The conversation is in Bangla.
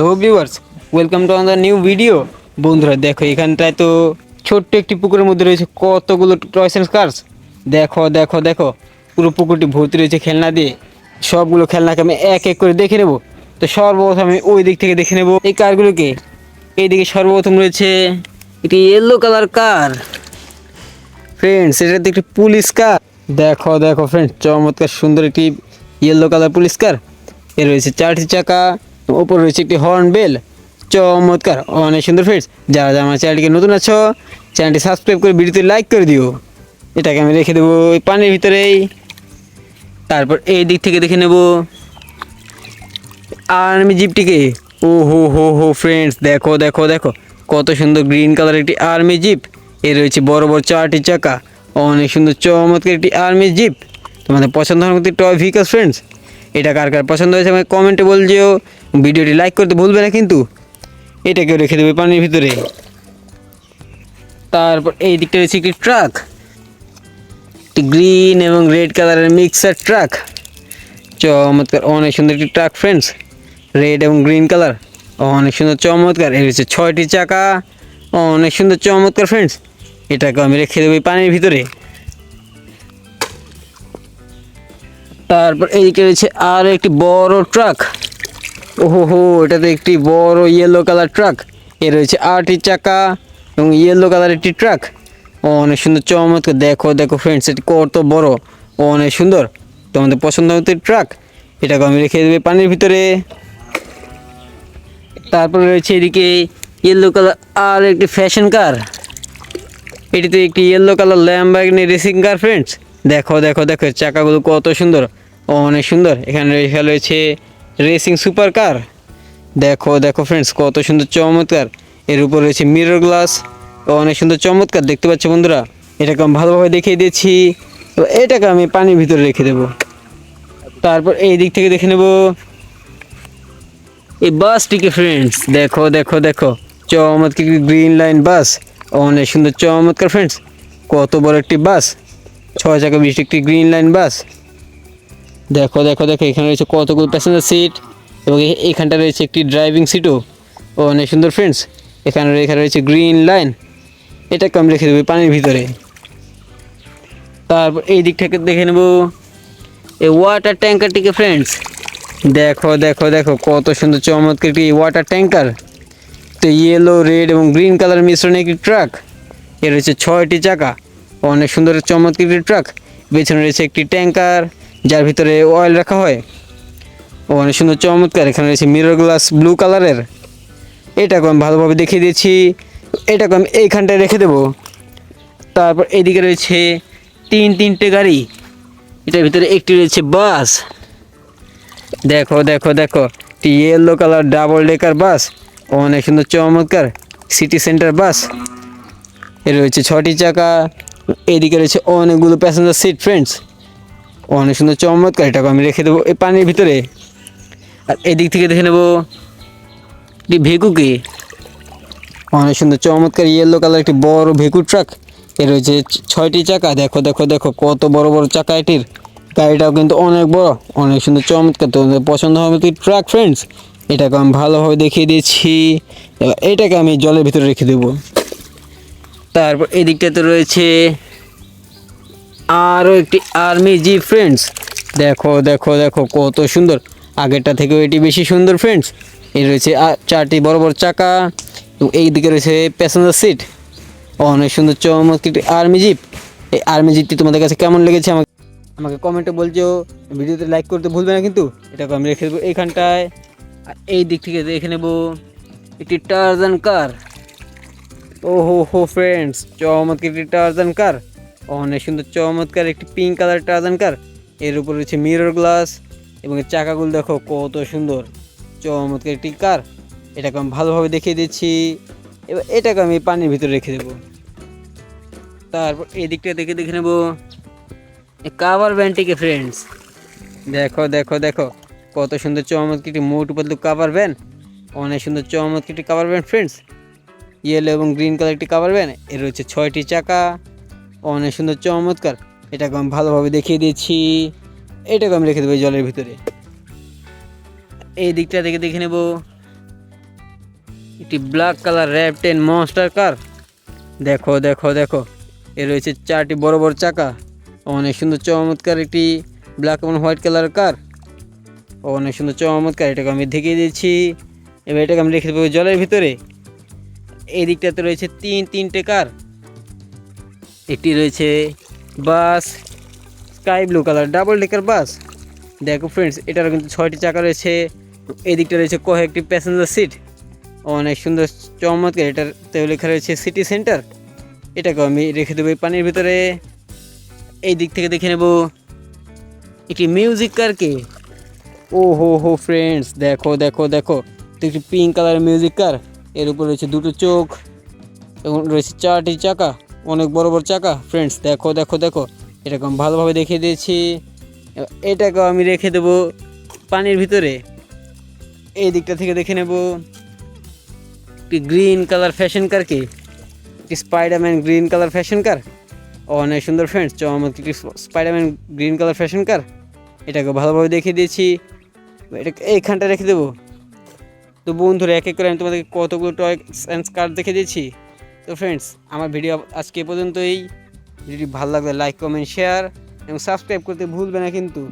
Hello viewers welcome to another new video বন্ধুরা, দেখো, এখানটায় তো ছোট্ট একটি পুকুরের মধ্যে রয়েছে কতগুলো টয়স অ্যান্ড কার্স দেখো দেখো দেখো, পুরো পুকুরটি ভর্তি রয়েছে খেলনা দিয়ে। সবগুলো খেলনাকে আমি এক এক করে দেখে নেব। তো সর্বপ্রথম আমি ওই দিক থেকে দেখে নেব। এই কারগুলোকে এইদিকে সর্বপ্রথম রয়েছে একটি ইয়েলো কালার কার ফ্রেন্ডস এটা একটি পুলিশ কার দেখো দেখো ফ্রেন্ডস চমৎকার সুন্দর একটি ইয়েলো কালার পুলিশ কার এর রয়েছে চারটি চাকা। ওপর রয়েছে একটি হর্ন বেল চমৎকার, অনেক সুন্দর ফ্রেন্ডস যারা যারা আমার চ্যানেলটিকে নতুন আছো চ্যানেলটি সাবস্ক্রাইব করে ভিডিওতে লাইক করে দিও। এটাকে আমি রেখে দেবো ওই পানির ভিতরেই। তারপর এই দিক থেকে দেখে নেব আর আমি জিপটিকে ও হো হো হো ফ্রেন্ডস দেখো দেখো দেখো। কত সুন্দর গ্রিন কালার একটি আর্মি জিপ এর রয়েছে বড় বড় চারটি চাকা। অনেক সুন্দর, চমৎকার একটি আর্মি জিপ তোমাদের পছন্দ হওয়ার মতো টয় ভেহিকলস ফ্রেন্ডস এটা কার কার পছন্দ হয়েছে আমাকে কমেন্টে বলছিও ভিডিওটি লাইক করতে ভুলবে না কিন্তু। এটাকেও রেখে দেবে পানির ভিতরে। তারপর এই দিকটা রয়েছে একটি ট্রাক। একটি গ্রিন এবং রেড কালারের মিক্সার ট্রাক। চমৎকার, অনেক সুন্দর একটি ট্রাক ফ্রেন্ডস রেড এবং গ্রিন কালার। অনেক সুন্দর, চমৎকার। এর হচ্ছে ছয়টি চাকা। অনেক সুন্দর, চমৎকার ফ্রেন্ডস এটাকে আমি রেখে দেবো পানির ভিতরে। তারপর এইদিকে রয়েছে আরও একটি বড় ট্রাক। ওহো এটাতে একটি বড় ইয়েলো কালার ট্রাক এ রয়েছে আটটি চাকা এবং ইয়েলো কালার একটি ট্রাক অনেক সুন্দর, চমৎকার। দেখো দেখো ফ্রেন্ডস এটি কত বড়। অনেক সুন্দর। তোমাদের পছন্দ মতো ট্রাক এটাকে আমি রেখে দেবে পানির ভিতরে। তারপরে রয়েছে এদিকে ইয়েলো কালার আর একটি ফ্যাশন কার এটিতে একটি yellow colour Lamborghini racing car friends দেখো দেখো দেখো, চাকাগুলো কত সুন্দর। অনেক সুন্দর। এখানে রয়েছে রেসিং সুপার কার দেখো দেখো ফ্রেন্ডস কত সুন্দর চমৎকার। এর উপর রয়েছে মিরর গ্লাস অনেক সুন্দর চমৎকার, দেখতে পাচ্ছ বন্ধুরা? এটাকে আমি ভালোভাবে দেখিয়ে দিয়েছি। এটাকে আমি পানির ভিতরে রেখে দেবো। তারপর এই দিক থেকে দেখে নেব। এই বাসটিকে ফ্রেন্ডস দেখো দেখো দেখো। চমৎকার গ্রিন লাইন বাস। অনেক সুন্দর চমৎকার ফ্রেন্ডস কত বড় একটি বাস। ছয় চাকা বিশিষ্ট একটি গ্রিন লাইন বাস। দেখো দেখো দেখো, এখানে রয়েছে কতগুলো প্যাসেঞ্জার সিট এবং এখানটা রয়েছে একটি ড্রাইভিং সিটও ও। অনেক সুন্দর ফ্রেন্ডস এখানে এখানে রয়েছে গ্রিন লাইন এটাকে আমি রেখে দেবো পানির ভিতরে। তারপর এই দিক থেকে দেখে নেব। এই ওয়াটার ট্যাঙ্কারটিকে ফ্রেন্ডস দেখো দেখো দেখো, কত সুন্দর, চমৎকার একটি ওয়াটার ট্যাঙ্কার তো ইয়েলো রেড এবং গ্রিন কালার মিশ্রণে একটি ট্রাক এর রয়েছে ছয়টি চাকা। অনেক সুন্দর, চমৎকার একটি ট্রাক পেছনে রয়েছে একটি ট্যাঙ্কার যার ভিতরে অয়েল রাখা হয়। ও অনেক সুন্দর, চমৎকার। এখানে রয়েছে মিরর গ্লাস ব্লু কালারের এটাকে আমি ভালোভাবে দেখিয়ে দিয়েছি। এটাকে আমি এইখানটায় রেখে দেবো। তারপর এদিকে রয়েছে তিন, তিনটে গাড়ি। এটার ভিতরে একটি রয়েছে বাস দেখো দেখো দেখো। একটি yellow colour double decker bus অনেক সুন্দর, চমৎকার। সিটি সেন্টার বাসের রয়েছে ছটি চাকা। এদিকে রয়েছে অনেকগুলো প্যাসেঞ্জার সিট ফ্রেন্ডস অনেক সুন্দর চমৎকার, এটাকে আমি রেখে দেবো এই পানির ভিতরে। আর এদিক থেকে দেখে নেব, একটি ভেকুকে। অনেক সুন্দর চমৎকার ইয়েলো কালার একটি বড় ভেকু ট্রাক এর রয়েছে ছয়টি চাকা, দেখো দেখো দেখো, কত বড় বড় চাকা এটির। গাড়িটাও কিন্তু অনেক বড়, অনেক সুন্দর চমৎকার। তোমাদের পছন্দ হবে কি ট্রাক ফ্রেন্ডস এটাকে আমি ভালোভাবে দেখিয়ে দিয়েছি। এবার এটাকে আমি জলের ভিতরে রেখে দেবো। তারপর এদিকটাতে রয়েছে আরও একটি আর্মি জি ফ্রেন্ডস দেখো দেখো দেখো, কত সুন্দর। আগেরটা থেকেও এটি বেশি সুন্দর ফ্রেন্ডস এর রয়েছে চারটি বড় বড় চাকা এবং এই দিকে রয়েছে প্যাসেঞ্জার সিট অনেক সুন্দর, চমৎকার একটি আর্মি জিপ এই আর্মি জিপটি তোমাদের কাছে কেমন লেগেছে আমাকে আমাকে কমেন্টে বলছো। ভিডিওতে লাইক করতে ভুলবে না কিন্তু। এটাকে আমি রেখে দেবো এইখানটায়। আর এই দিক থেকে দেখে নেব একটি টার্জান কার ও হো হো ফ্রেন্ডস চমৎকার একটি টার্জান কার অনেক সুন্দর, চমৎকার একটি পিঙ্ক কালার টার্জান কার এর উপর রয়েছে মিরর গ্লাস এবং চাকাগুলো দেখো কত সুন্দর, চমৎকার একটি কার এটাকে আমি ভালোভাবে দেখিয়ে দিচ্ছি। এবার এটাকে আমি পানির ভিতরে রেখে দেবো। তারপর এই দিকটা দেখে দেখে নেব। কাভার ভ্যানটিকে ফ্রেন্ডস দেখো দেখো দেখো, কত সুন্দর, চমৎকার একটি মোটু পাতলু কাভার ভ্যান অনেক সুন্দর, চমৎকার একটি কাভার ভ্যান ফ্রেন্ডস ইয়েলো এবং গ্রিন কালার একটি কাভার ভ্যান এর রয়েছে ছয়টি চাকা। অনেক সুন্দর, চমৎকার। এটাকে আমি ভালোভাবে দেখিয়ে দিয়েছি এটাকে আমি রেখে দেবো জলের ভিতরে। এই দিকটা থেকে দেখে নেব। একটি ব্ল্যাক কালার র্যাপ টেন মনস্টার কার দেখো দেখো দেখো। এ রয়েছে চারটি বড় বড় চাকা। অনেক সুন্দর, চমৎকার একটি ব্ল্যাক এবং হোয়াইট কালার কার অনেক সুন্দর, চমৎকার। এটাকে আমি দেখিয়ে দিচ্ছি। এবার এটাকে আমি রেখে দেবো জলের ভিতরে। এই দিকটাতে রয়েছে তিন, তিনটে কার একটি রয়েছে bus, sky blue colour, double decker bus. দেখো ফ্রেন্ডস এটারও কিন্তু ছয়টি চাকা রয়েছে। এদিকটা দিকটা রয়েছে কয়েকটি প্যাসেঞ্জার সিট অনেক সুন্দর, চমৎকার এটাতে লেখা রয়েছে সিটি সেন্টার এটাকেও আমি রেখে দেবো পানির ভিতরে। এই দিক থেকে দেখে নেব একটি মিউজিক কারকে ও হো হো ফ্রেন্ডস দেখো দেখো দেখো। একটি পিঙ্ক কালারের মিউজিক কার এর উপর রয়েছে দুটো চোখ এবং রয়েছে চারটি চাকা। অনেক বড় বড় চাকা। ফ্রেন্ডস দেখো দেখো দেখো। এটাকে আমি ভালোভাবে দেখে দিয়েছি। এটাকেও আমি রেখে দেবো পানির ভিতরে। এই দিকটা থেকে দেখে নেব। একটি গ্রিন কালার ফ্যাশন কারকে একটি Spiderman green colour fashion car অনেক সুন্দর ফ্রেন্ডস চমৎকার Spiderman green colour fashion car এটাকে ভালোভাবে দেখিয়ে দিয়েছি। এটা এইখানটা রেখে দেবো। তো বন্ধুরা, এক এক করে আমি তোমাদেরকে কতগুলো টয় অ্যান্ড কার্ড দেখে দিয়েছি। তো ফ্রেন্ডস আমার ভিডিও আজকে পর্যন্তই। ভিডিওটি ভালো লাগলে লাইক কমেন্ট শেয়ার এবং সাবস্ক্রাইব করতে ভুলবে না কিন্তু।